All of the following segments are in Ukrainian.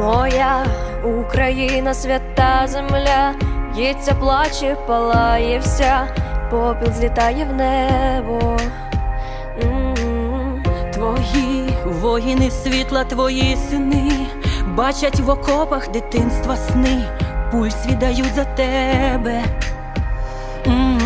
Моя Україна, свята земля, б'ється, плаче, палає вся, попіл злітає в небо. М. Твої воїни світла, твої сини, бачать в окопах дитинства сни, пульс віддають за тебе. М-м-м.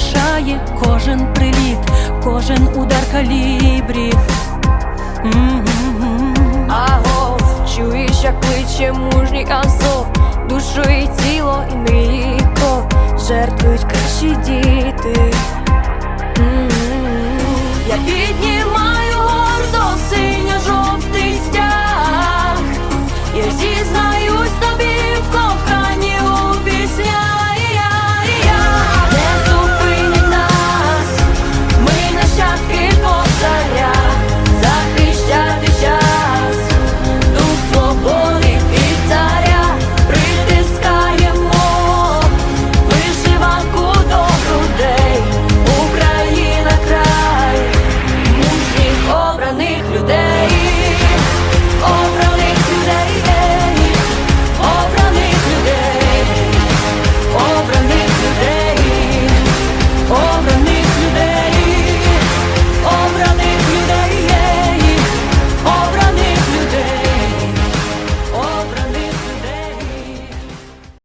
Шрами лишає кожен приліт, кожен удар калібрів. М-м-м. Чуєш, як кличе мужній Азов, душу і тіло, і мрії жертвують кращі діти.